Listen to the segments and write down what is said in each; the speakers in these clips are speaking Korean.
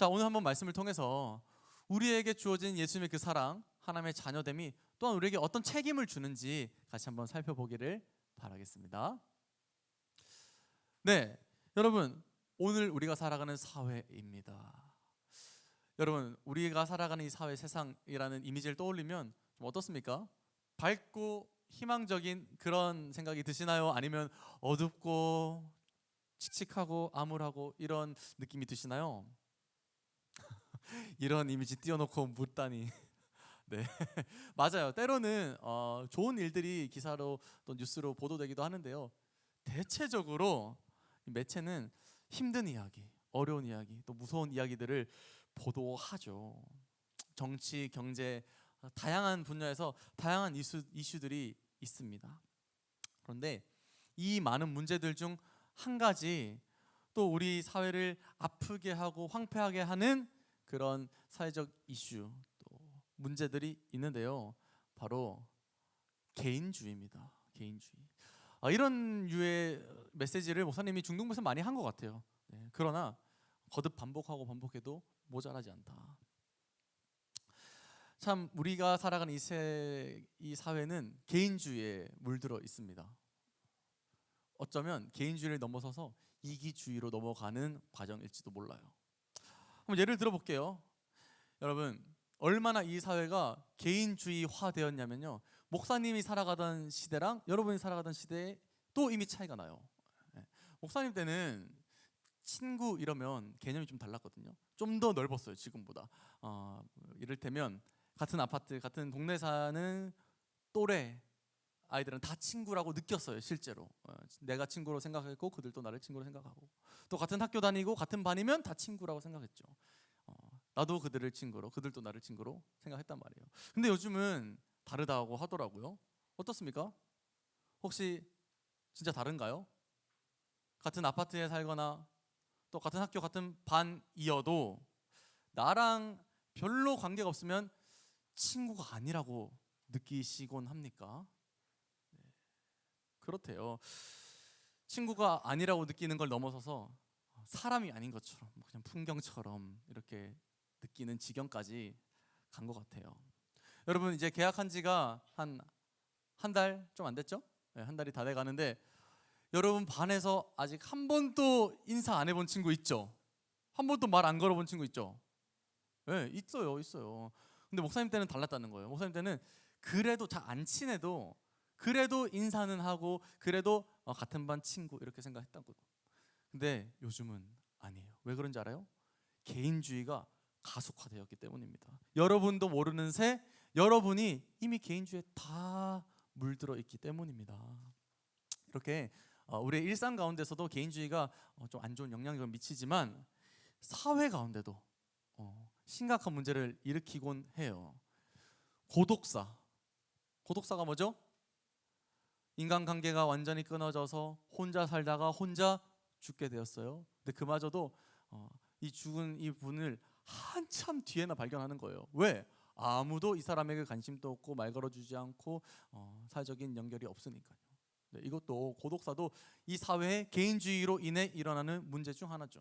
자, 오늘 한번 말씀을 통해서 우리에게 주어진 예수님의 그 사랑, 하나님의 자녀됨이 또한 우리에게 어떤 책임을 주는지 같이 한번 살펴보기를 바라겠습니다. 네, 여러분 오늘 우리가 살아가는 사회입니다. 여러분 우리가 살아가는 이 사회 세상이라는 이미지를 떠올리면 좀 어떻습니까? 밝고 희망적인 그런 생각이 드시나요? 아니면 어둡고 칙칙하고 암울하고 이런 느낌이 드시나요? 이런 이미지 띄워놓고 묻다니. 네, 맞아요. 때로는 어, 좋은 일들이 기사로 또 뉴스로 보도되기도 하는데요. 대체적으로 이 매체는 힘든 이야기, 어려운 이야기, 또 무서운 이야기들을 보도하죠. 정치, 경제 다양한 분야에서 다양한 이슈, 이슈들이 있습니다. 그런데 이 많은 문제들 중 한 가지 또 우리 사회를 아프게 하고 황폐하게 하는 그런 사회적 이슈 또 문제들이 있는데요. 바로 개인주의입니다. 개인주의. 아, 이런 유의 메시지를 목사님이 중등부에서 많이 한 것 같아요. 네, 그러나 거듭 반복하고 반복해도 모자라지 않다. 참 우리가 살아가는 이, 세, 이 사회는 개인주의에 물들어 있습니다. 어쩌면 개인주의를 넘어서서 이기주의로 넘어가는 과정일지도 몰라요. 한번 예를 들어 볼게요. 여러분 얼마나 이 사회가 개인주의화 되었냐면요. 목사님이 살아가던 시대랑 여러분이 살아가던 시대에 또 이미 차이가 나요. 예. 목사님 때는 친구 이러면 개념이 좀 달랐거든요. 좀 더 넓었어요 지금보다. 어, 이를테면 같은 아파트, 같은 동네 사는 또래 아이들은 다 친구라고 느꼈어요 실제로. 어, 내가 친구로 생각했고 그들도 나를 친구로 생각하고 또 같은 학교 다니고 같은 반이면 다 친구라고 생각했죠. 어, 나도 그들을 친구로, 그들도 나를 친구로 생각했단 말이에요. 근데 요즘은 다르다고 하더라고요. 어떻습니까? 혹시 진짜 다른가요? 같은 아파트에 살거나 또 같은 학교 같은 반이어도 나랑 별로 관계가 없으면 친구가 아니라고 느끼시곤 합니까? 네, 그렇대요. 친구가 아니라고 느끼는 걸 넘어서서 사람이 아닌 것처럼 그냥 풍경처럼 이렇게 느끼는 지경까지 간 것 같아요. 여러분 이제 계약한 지가 한 한 달 좀 안 됐죠? 네, 한 달이 다 돼 가는데 여러분 반에서 아직 한 번도 인사 안 해본 친구 있죠? 한 번도 말 안 걸어본 친구 있죠? 네, 있어요, 있어요. 근데 목사님 때는 달랐다는 거예요. 목사님 때는 그래도 잘 안 친해도 그래도 인사는 하고 그래도 어, 같은 반 친구 이렇게 생각했다고. 근데 요즘은 아니에요. 왜 그런지 알아요? 개인주의가 가속화되었기 때문입니다. 여러분도 모르는 새 여러분이 이미 개인주의에 다 물들어 있기 때문입니다. 이렇게 어, 우리의 일상 가운데서도 개인주의가 어, 좀안 좋은 영향력을 미치지만 사회 가운데도 어, 심각한 문제를 일으키곤 해요. 고독사. 고독사가 뭐죠? 인간관계가 완전히 끊어져서 혼자 살다가 혼자 죽게 되었어요. 근데 그마저도 어, 이 죽은 이 분을 한참 뒤에나 발견하는 거예요. 왜? 아무도 이 사람에게 관심도 없고 말 걸어주지 않고 어, 사회적인 연결이 없으니까요. 네, 이것도 고독사도 이 사회의 개인주의로 인해 일어나는 문제 중 하나죠.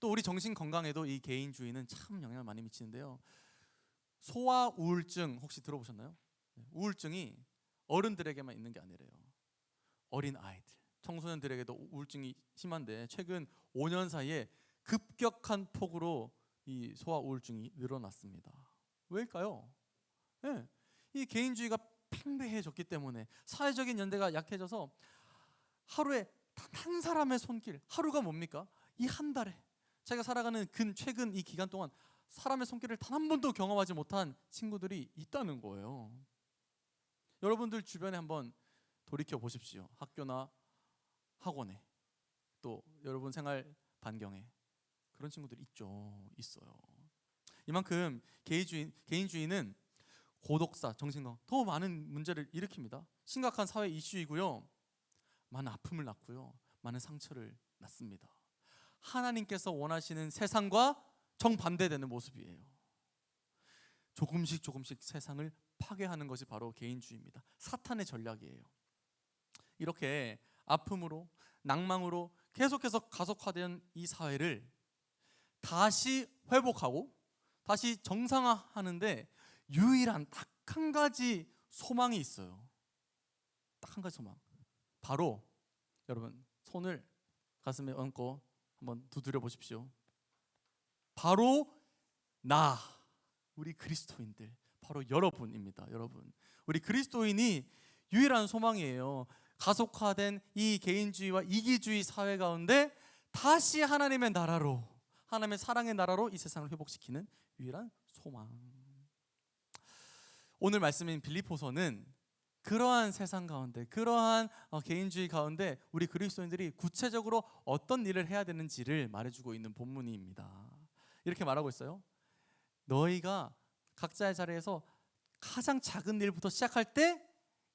또 우리 정신 건강에도 이 개인주의는 참 영향을 많이 미치는데요. 소아 우울증 혹시 들어보셨나요? 네, 우울증이 어른들에게만 있는 게 아니래요. 어린 아이들, 청소년들에게도 우울증이 심한데 최근 5년 사이에 급격한 폭으로 이 소아 우울증이 늘어났습니다. 왜일까요? 네, 이 개인주의가 팽배해졌기 때문에 사회적인 연대가 약해져서 하루에 단한 사람의 손길, 하루가 뭡니까? 이 한 달에 자기가 살아가는 근 최근 이 기간 동안 사람의 손길을 단 한 번도 경험하지 못한 친구들이 있다는 거예요. 여러분들 주변에 한번 돌이켜 보십시오. 학교나 학원에 또 여러분 생활 반경에 그런 친구들 있죠. 있어요. 이만큼 개인주의, 개인주의는 고독사, 정신건강 더 많은 문제를 일으킵니다. 심각한 사회 이슈이고요. 많은 아픔을 낳고요. 많은 상처를 낳습니다. 하나님께서 원하시는 세상과 정반대되는 모습이에요. 조금씩 조금씩 세상을 파괴하는 것이 바로 개인주의입니다. 사탄의 전략이에요. 이렇게 아픔으로 낭망으로 계속해서 가속화된 이 사회를 다시 회복하고 다시 정상화하는데 유일한 딱 한 가지 소망이 있어요. 딱 한 가지 소망. 바로 여러분 손을 가슴에 얹고 한번 두드려 보십시오. 바로 나 우리 그리스도인들 바로 여러분입니다. 여러분. 우리 그리스도인이 유일한 소망이에요. 가속화된 이 개인주의와 이기주의 사회 가운데 다시 하나님의 나라로 하나님의 사랑의 나라로 이 세상을 회복시키는 유일한 소망. 오늘 말씀인 빌립보서는 그러한 세상 가운데 그러한 어, 개인주의 가운데 우리 그리스도인들이 구체적으로 어떤 일을 해야 되는지를 말해주고 있는 본문입니다. 이렇게 말하고 있어요. 너희가 각자의 자리에서 가장 작은 일부터 시작할 때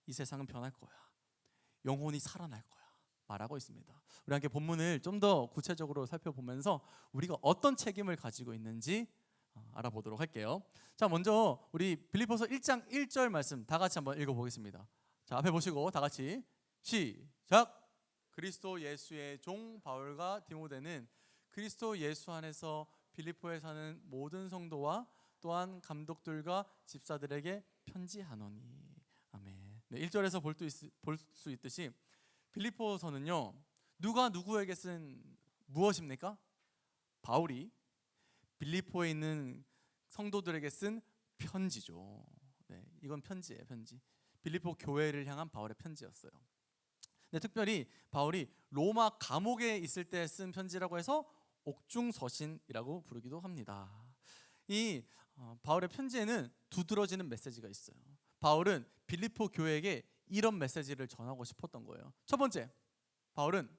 이 세상은 변할 거야. 영혼이 살아날 거야. 말하고 있습니다. 우리 함께 본문을 좀 더 구체적으로 살펴보면서 우리가 어떤 책임을 가지고 있는지 어, 알아보도록 할게요. 자, 먼저 우리 빌립보서 1장 1절 말씀 다 같이 한번 읽어 보겠습니다. 자, 앞에 보시고 다 같이 시작. 그리스도 예수의 종 바울과 디모데는 그리스도 예수 안에서 빌립보에 사는 모든 성도와 또한 감독들과 집사들에게 편지하노니. 아멘. 네, 1절에서 볼 수 있듯이 빌립보서는요. 누가 누구에게 쓴 무엇입니까? 바울이 빌립보에 있는 성도들에게 쓴 편지죠. 네, 이건 편지예요, 편지. 빌립보 교회를 향한 바울의 편지였어요. 네, 특별히 바울이 로마 감옥에 있을 때 쓴 편지라고 해서 옥중서신이라고 부르기도 합니다. 이 어, 바울의 편지에는 두드러지는 메시지가 있어요. 바울은 빌립보 교회에게 이런 메시지를 전하고 싶었던 거예요. 첫 번째, 바울은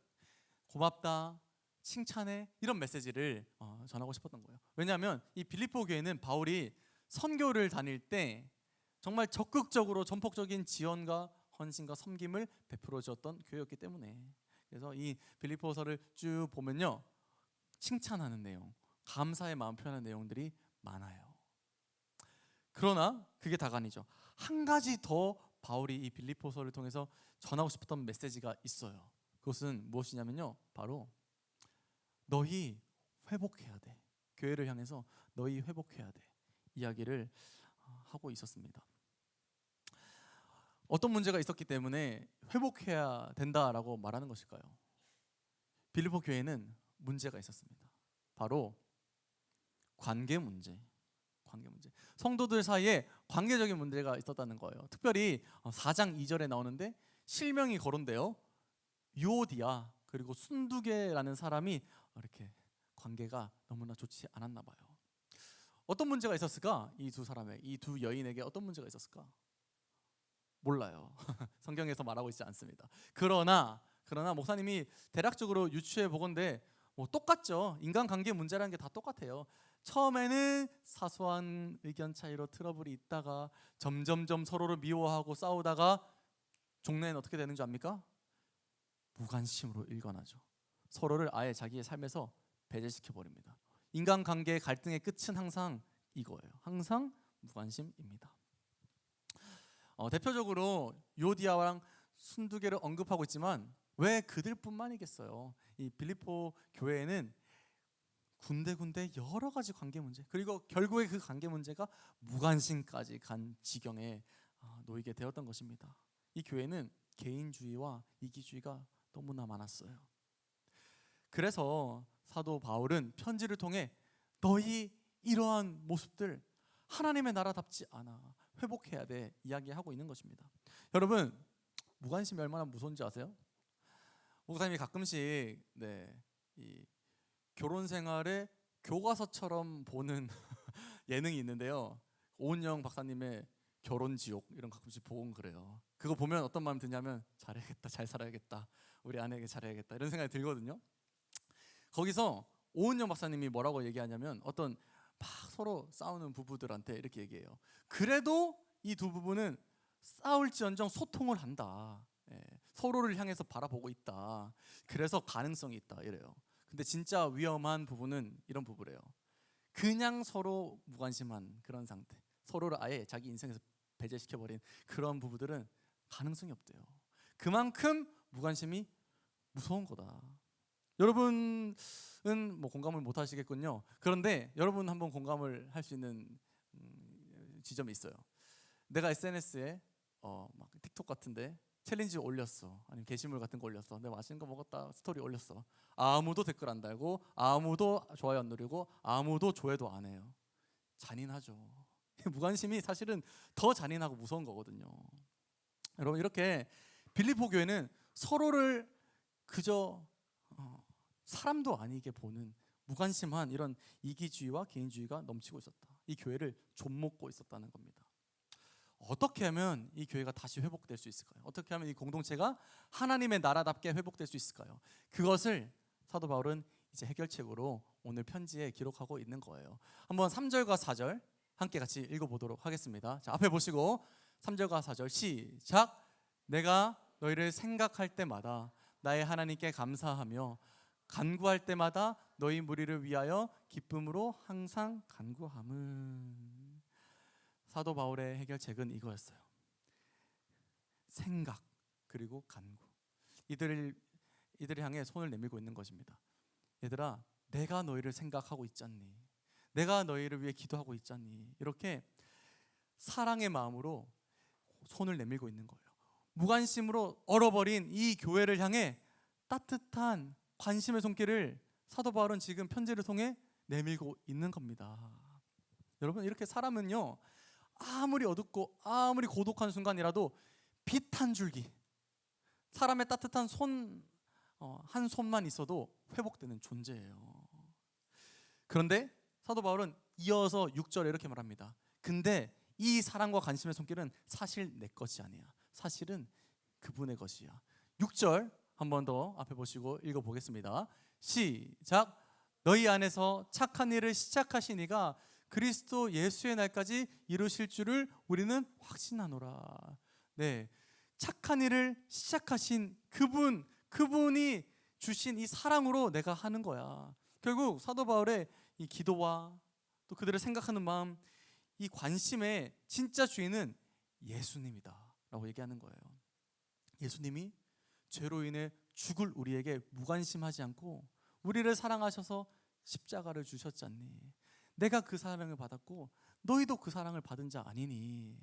고맙다, 칭찬해 이런 메시지를 어, 전하고 싶었던 거예요. 왜냐하면 이 빌립보 교회는 바울이 선교를 다닐 때 정말 적극적으로 전폭적인 지원과 헌신과 섬김을 베풀어 주었던 교회였기 때문에 그래서 이 빌립보서를 쭉 보면요 칭찬하는 내용, 감사의 마음 표현하는 내용들이 많아요. 그러나 그게 다가 아니죠. 한 가지 더 바울이 이 빌립보서를 통해서 전하고 싶었던 메시지가 있어요. 그것은 무엇이냐면요. 바로 너희 회복해야 돼. 교회를 향해서 너희 회복해야 돼. 이야기를 어, 하고 있었습니다. 어떤 문제가 있었기 때문에 회복해야 된다라고 말하는 것일까요? 빌립보 교회는 문제가 있었습니다. 바로 관계 문제. 관계 문제. 성도들 사이에 관계적인 문제가 있었다는 거예요. 특별히 4장 어, 2절에 나오는데 실명이 거론돼요. 유오디아 그리고 순두개라는 사람이 이렇게 관계가 너무나 좋지 않았나 봐요. 어떤 문제가 있었을까? 이 두 사람의 이 두 여인에게 어떤 문제가 있었을까? 몰라요. 성경에서 말하고 있지 않습니다. 그러나 그러나 목사님이 대략적으로 유추해 보건데 뭐 똑같죠. 인간관계 문제라는 게 다 똑같아요. 처음에는 사소한 의견 차이로 트러블이 있다가 점점점 서로를 미워하고 싸우다가 종래는 어떻게 되는 줄 압니까? 무관심으로 일관하죠. 서로를 아예 자기의 삶에서 배제시켜 버립니다. 인간 관계의 갈등의 끝은 항상 이거예요. 항상 무관심입니다. 어, 대표적으로 요디아랑 순두개를 언급하고 있지만 왜 그들뿐만이겠어요? 이 빌립보 교회에는 군데군데 여러 가지 관계 문제 그리고 결국에 그 관계 문제가 무관심까지 간 지경에 아, 놓이게 되었던 것입니다. 이 교회는 개인주의와 이기주의가 너무나 많았어요. 그래서 사도 바울은 편지를 통해 너희 이러한 모습들 하나님의 나라답지 않아 회복해야 돼 이야기하고 있는 것입니다. 여러분 무관심이 얼마나 무서운지 아세요? 목사님이 가끔씩 네, 이 결혼 생활의 교과서처럼 보는 예능이 있는데요. 오은영 박사님의 결혼 지옥 이런 가끔씩 보곤 그래요. 그거 보면 어떤 마음이 드냐면 잘해야겠다, 잘 살아야겠다, 우리 아내에게 잘해야겠다 이런 생각이 들거든요. 거기서 오은영 박사님이 뭐라고 얘기하냐면 어떤 막 서로 싸우는 부부들한테 이렇게 얘기해요. 그래도 이 두 부부는 싸울지언정 소통을 한다. 예, 서로를 향해서 바라보고 있다. 그래서 가능성이 있다. 이래요. 근데 진짜 위험한 부분은 이런 부분이에요. 그냥 서로 무관심한 그런 상태. 서로를 아예 자기 인생에서 배제시켜 버린 그런 부부들은 가능성이 없대요. 그만큼 무관심이 무서운 거다. 여러분은 뭐 공감을 못 하시겠군요. 그런데 여러분 한번 공감을 할 수 있는 음, 지점이 있어요. 내가 SNS에 어, 막 틱톡 같은데 챌린지 올렸어. 아니면 게시물 같은 거 올렸어. 내가 맛있는 거 먹었다 스토리 올렸어. 아무도 댓글 안 달고 아무도 좋아요 안 누르고 아무도 조회도 안 해요. 잔인하죠. 무관심이 사실은 더 잔인하고 무서운 거거든요. 여러분 이렇게 빌리포 교회는 서로를 그저 어, 사람도 아니게 보는 무관심한 이런 이기주의와 개인주의가 넘치고 있었다. 이 교회를 좀먹고 있었다는 겁니다. 어떻게 하면 이 교회가 다시 회복될 수 있을까요? 어떻게 하면 이 공동체가 하나님의 나라답게 회복될 수 있을까요? 그것을 사도 바울은 이제 해결책으로 오늘 편지에 기록하고 있는 거예요. 한번 3절과 4절 함께 같이 읽어보도록 하겠습니다. 자, 앞에 보시고 3절과 4절 시작. 내가 너희를 생각할 때마다 나의 하나님께 감사하며 간구할 때마다 너희 무리를 위하여 기쁨으로 항상 간구함은 사도 바울의 해결책은 이거였어요. 생각 그리고 간구. 이들을 이들을 향해 손을 내밀고 있는 것입니다. 얘들아, 내가 너희를 생각하고 있잖니. 내가 너희를 위해 기도하고 있잖니. 이렇게 사랑의 마음으로 손을 내밀고 있는 거예요. 무관심으로 얼어버린 이 교회를 향해 따뜻한 관심의 손길을 사도 바울은 지금 편지를 통해 내밀고 있는 겁니다. 여러분 이렇게 사람은요 아무리 어둡고 아무리 고독한 순간이라도 빛 한 줄기 사람의 따뜻한 손 어, 한 손만 있어도 회복되는 존재예요. 그런데 사도 바울은 이어서 6절에 이렇게 말합니다. 근데 이 사랑과 관심의 손길은 사실 내 것이 아니야. 사실은 그분의 것이야. 6절 한 번 더 앞에 보시고 읽어 보겠습니다. 시작. 너희 안에서 착한 일을 시작하신 이가 그리스도 예수의 날까지 이루실 줄을 우리는 확신하노라. 네. 착한 일을 시작하신 그분, 그분이 주신 이 사랑으로 내가 하는 거야. 결국 사도 바울의 이 기도와 또 그들을 생각하는 마음, 이 관심의 진짜 주인은 예수님이다 라고 얘기하는 거예요. 예수님이 죄로 인해 죽을 우리에게 무관심하지 않고 우리를 사랑하셔서 십자가를 주셨잖니. 내가 그 사랑을 받았고 너희도 그 사랑을 받은 자 아니니.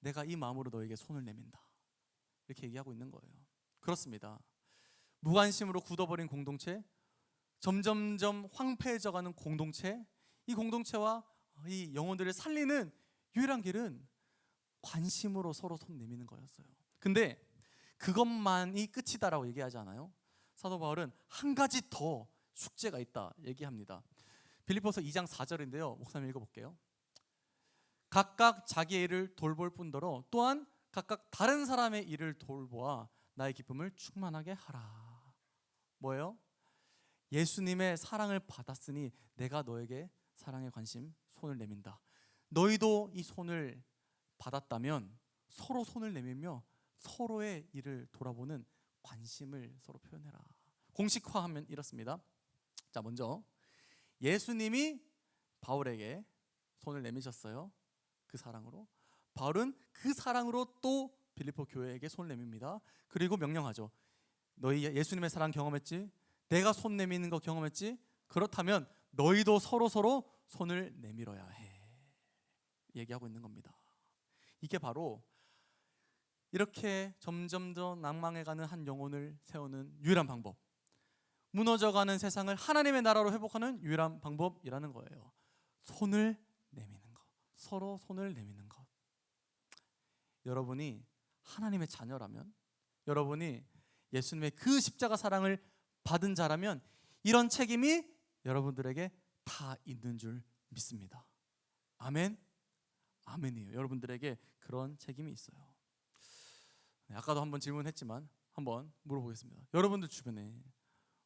내가 이 마음으로 너에게 손을 내민다. 이렇게 얘기하고 있는 거예요. 그렇습니다. 무관심으로 굳어버린 공동체, 점점점 황폐해져가는 공동체, 이 공동체와 이 영혼들을 살리는 유일한 길은 관심으로 서로 손 내미는 거였어요. 근데 그것만이 끝이다라고 얘기하지 않아요? 사도 바울은 한 가지 더 숙제가 있다 얘기합니다. 빌립보서 2장 4절인데요. 목사님 읽어볼게요. 각각 자기의 일을 돌볼 뿐더러 또한 각각 다른 사람의 일을 돌보아 나의 기쁨을 충만하게 하라. 뭐예요? 예수님의 사랑을 받았으니 내가 너에게 사랑에 관심 손을 내민다. 너희도 이 손을 받았다면 서로 손을 내밀며 서로의 일을 돌아보는 관심을 서로 표현해라. 공식화하면 이렇습니다. 자, 먼저 예수님이 바울에게 손을 내미셨어요. 그 사랑으로. 바울은 그 사랑으로 또 빌리포 교회에게 손을 내밉니다. 그리고 명령하죠. 너희 예수님의 사랑 경험했지? 내가 손 내미는 거 경험했지? 그렇다면 너희도 서로 서로 손을 내밀어야 해. 얘기하고 있는 겁니다. 이게 바로 이렇게 점점 더 낭망해가는 한 영혼을 세우는 유일한 방법. 무너져가는 세상을 하나님의 나라로 회복하는 유일한 방법이라는 거예요. 손을 내미는 것. 서로 손을 내미는 것. 여러분이 하나님의 자녀라면, 여러분이 예수님의 그 십자가 사랑을 받은 자라면 이런 책임이 여러분들에게 다 있는 줄 믿습니다. 아멘. 아멘이에요. 여러분들에게 그런 책임이 있어요. 네, 아까도 한번 질문했지만 한번 물어보겠습니다. 여러분들 주변에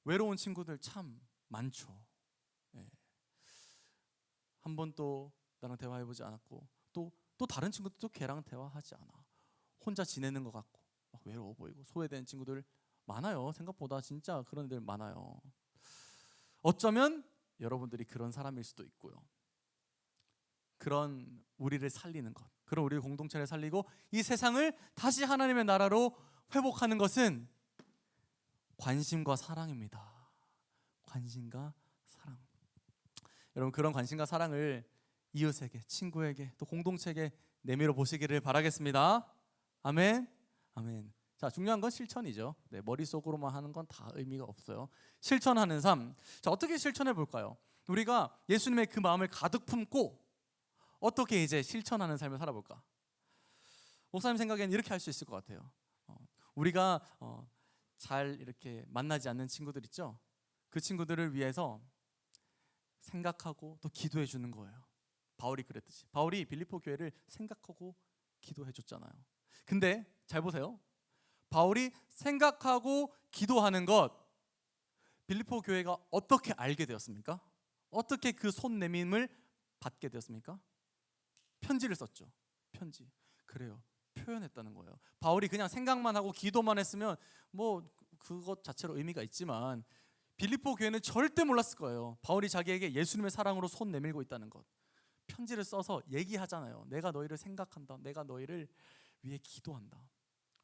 외로운 친구들 참 많죠. 네. 한 번도 나랑 대화해보지 않았고 또 또 다른 친구들도 걔랑 대화하지 않아. 혼자 지내는 것 같고 막 외로워 보이고 소외된 친구들 많아요. 생각보다 진짜 그런 애들 많아요. 어쩌면 여러분들이 그런 사람일 수도 있고요. 그런 우리를 살리는 것, 그런 우리 공동체를 살리고 이 세상을 다시 하나님의 나라로 회복하는 것은 관심과 사랑입니다. 관심과 사랑. 여러분 그런 관심과 사랑을 이웃에게, 친구에게, 또 공동체에게 내밀어 보시기를 바라겠습니다. 아멘. 아멘. 자, 중요한 건 실천이죠. 네, 머릿속으로만 하는 건 다 의미가 없어요. 실천하는 삶. 자, 어떻게 실천해 볼까요? 우리가 예수님의 그 마음을 가득 품고 어떻게 이제 실천하는 삶을 살아볼까? 목사님 생각에는 이렇게 할 수 있을 것 같아요. 어, 우리가 어, 잘 이렇게 만나지 않는 친구들 있죠? 그 친구들을 위해서 생각하고 또 기도해 주는 거예요. 바울이 그랬듯이. 바울이 빌리포 교회를 생각하고 기도해 줬잖아요. 근데 잘 보세요. 바울이 생각하고 기도하는 것 빌리포 교회가 어떻게 알게 되었습니까? 어떻게 그 손 내밈을 받게 되었습니까? 편지를 썼죠. 편지. 그래요. 표현했다는 거예요. 바울이 그냥 생각만 하고 기도만 했으면 뭐 그것 자체로 의미가 있지만 빌립보 교회는 절대 몰랐을 거예요. 바울이 자기에게 예수님의 사랑으로 손 내밀고 있다는 것. 편지를 써서 얘기하잖아요. 내가 너희를 생각한다. 내가 너희를 위해 기도한다.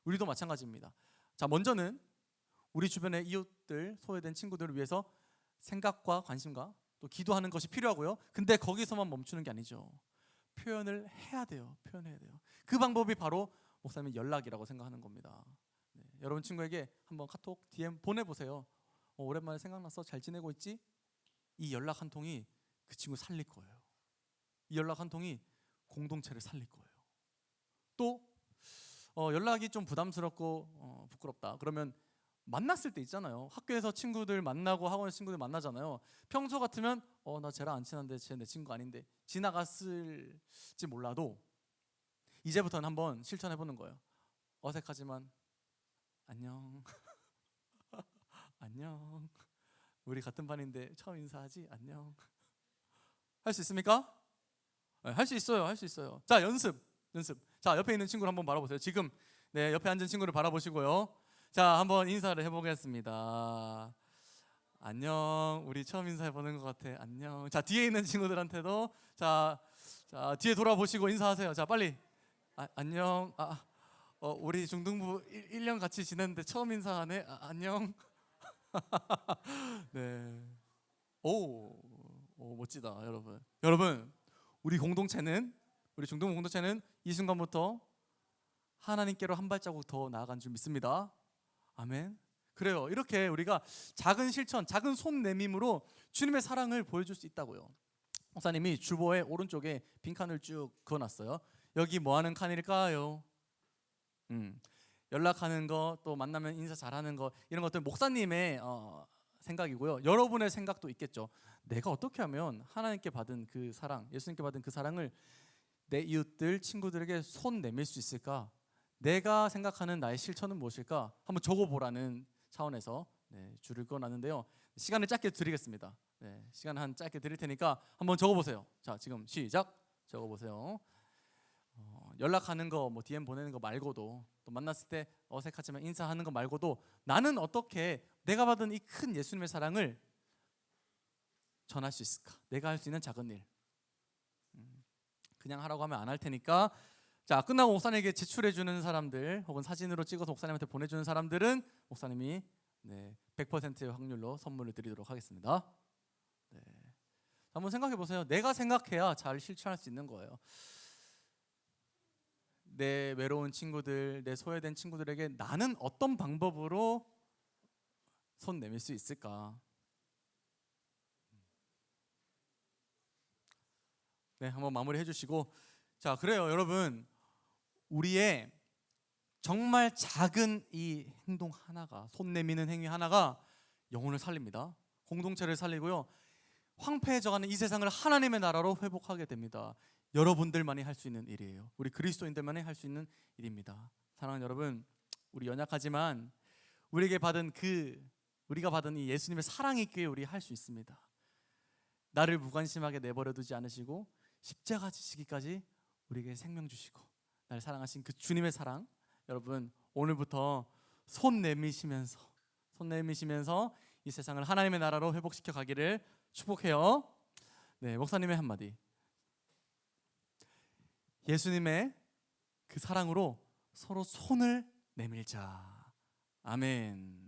우리도 마찬가지입니다. 자, 먼저는 우리 주변의 이웃들, 소외된 친구들을 위해서 생각과 관심과 또 기도하는 것이 필요하고요. 근데 거기서만 멈추는 게 아니죠. 표현을 해야 돼요. 표현해야 돼요. 그 방법이 바로 목사님 연락이라고 생각하는 겁니다. 네, 여러분 친구에게 한번 카톡 DM 보내보세요. 어, 오랜만에 생각나서 잘 지내고 있지? 이 연락 한 통이 그 친구 살릴 거예요. 이 연락 한 통이 공동체를 살릴 거예요. 또 어, 연락이 좀 부담스럽고 어, 부끄럽다. 그러면 만났을 때 있잖아요. 학교에서 친구들 만나고 학원에서 친구들 만나잖아요. 평소 같으면 어 나 쟤랑 안 친한데 쟤 내 친구 아닌데 지나갔을지 몰라도 이제부터는 한번 실천해 보는 거예요. 어색하지만 안녕. 안녕. 우리 같은 반인데 처음 인사하지? 안녕. 할 수 있습니까? 네, 할수 있어요. 할 수 있어요. 자, 연습. 연습. 자, 옆에 있는 친구를 한번 바라보세요. 지금 네, 옆에 앉은 친구를 바라보시고요. 자, 한번 인사를 해보겠습니다. 안녕. 우리 처음 인사해 보는 것 같아. 안녕. 자, 뒤에 있는 친구들한테도 자, 자 뒤에 돌아보시고 인사하세요. 자, 빨리. 아, 안녕. 아, 어, 우리 중등부 1, 년 같이 지냈는데 처음 인사하네. 아, 안녕. 네. 오, 오, 멋지다, 여러분. 여러분, 우리 공동체는 우리 중등부 공동체는 이 순간부터 하나님께로 한 발자국 더 나아간 줄 믿습니다. 아멘. 그래요. 이렇게 우리가 작은 실천, 작은 손 내밈으로 주님의 사랑을 보여줄 수 있다고요. 목사님이 주보의 오른쪽에 빈 칸을 쭉 그어놨어요. 여기 뭐 하는 칸일까요? 음, 연락하는 거, 또 만나면 인사 잘하는 거 이런 것들 목사님의 어, 생각이고요. 여러분의 생각도 있겠죠. 내가 어떻게 하면 하나님께 받은 그 사랑, 예수님께 받은 그 사랑을 내 이웃들, 친구들에게 손 내밀 수 있을까? 내가 생각하는 나의 실천은 무엇일까? 한번 적어보라는 차원에서 네, 줄을 그어놨는데요. 시간을 짧게 드리겠습니다. 네, 시간 한 짧게 드릴 테니까 한번 적어보세요. 자, 지금 시작. 적어보세요. 어, 연락하는 거, 뭐 DM 보내는 거 말고도 또 만났을 때 어색하지만 인사하는 거 말고도 나는 어떻게 내가 받은 이 큰 예수님의 사랑을 전할 수 있을까? 내가 할 수 있는 작은 일. 음, 그냥 하라고 하면 안 할 테니까 자 끝나고 목사님에게 제출해 주는 사람들 혹은 사진으로 찍어서 목사님한테 보내 주는 사람들은 목사님이 네, 100%의 확률로 선물을 드리도록 하겠습니다. 네. 한번 생각해 보세요. 내가 생각해야 잘 실천할 수 있는 거예요. 내 외로운 친구들, 내 소외된 친구들에게 나는 어떤 방법으로 손 내밀 수 있을까? 네, 한번 마무리해 주시고 자, 그래요, 여러분. 우리의 정말 작은 이 행동 하나가 손 내미는 행위 하나가 영혼을 살립니다. 공동체를 살리고요. 황폐해져가는 이 세상을 하나님의 나라로 회복하게 됩니다. 여러분들만이 할 수 있는 일이에요. 우리 그리스도인들만이 할 수 있는 일입니다. 사랑하는 여러분, 우리 연약하지만 우리에게 받은 그 우리가 받은 이 예수님의 사랑이 있기에 우리 할 수 있습니다. 나를 무관심하게 내버려 두지 않으시고 십자가 지시기까지 우리에게 생명 주시고 날 사랑하신 그 주님의 사랑 여러분 오늘부터 손 내미시면서 손 내미시면서 이 세상을 하나님의 나라로 회복시켜 가기를 축복해요. 네, 목사님의 한마디. 예수님의 그 사랑으로 서로 손을 내밀자. 아멘.